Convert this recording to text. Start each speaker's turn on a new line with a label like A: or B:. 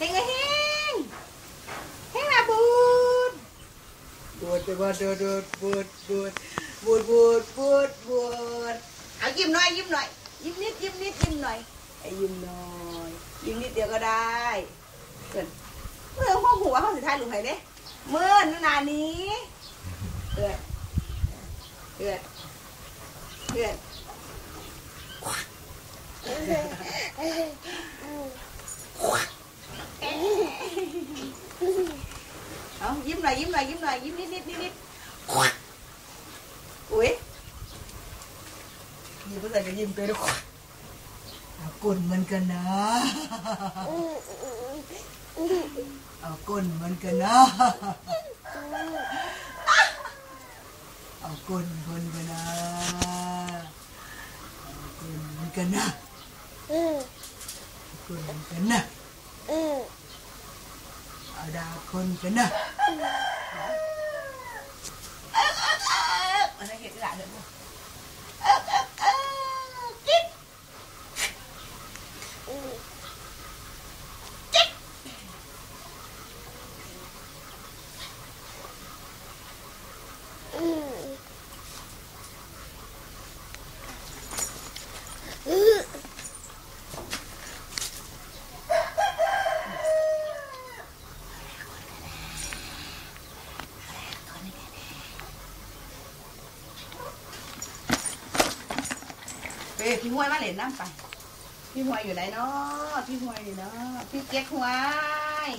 A: เฮงเฮงเฮงมาบูดบูดบูดบูดบูดบูดบูดบูดบูดบูดเอายิ้มหน่อยยิ้มหน่อยยิ้มนิดยิ้มนิดยิ้มหน่อยไอ้ยิ้มหน่อยยิ้มนิดเดียวก็ได้เกิดเมื่อห้องหัวห้องสุดท้ายลุงไหนี่ยเมื่อนนานี้เกิดเกิดเกิด หน่อยยิ้มหน่อยยิ้มหน่อยยิ้มนิดนิดนิดนิดอุ้ยยิ้มเพื่อนก็ยิ้มไปด้วยเอาก้นเหมือนกันนะเอาก้นเหมือนกันนะเอาก้นเหมือนกันนะเอาก้นเหมือนกันนะเอาก้นเหมือนกันนะ เอาดาคนกันนะอันนั้นเห็นหลานเลยมั้ยกิ๊ก เอ้ยพี่ห้วยมาเล่นน้ำไป พี่ห้วยอยู่ไหนเนาะพี่ห้วยอยู่เนาะพี่เก๊กห้วย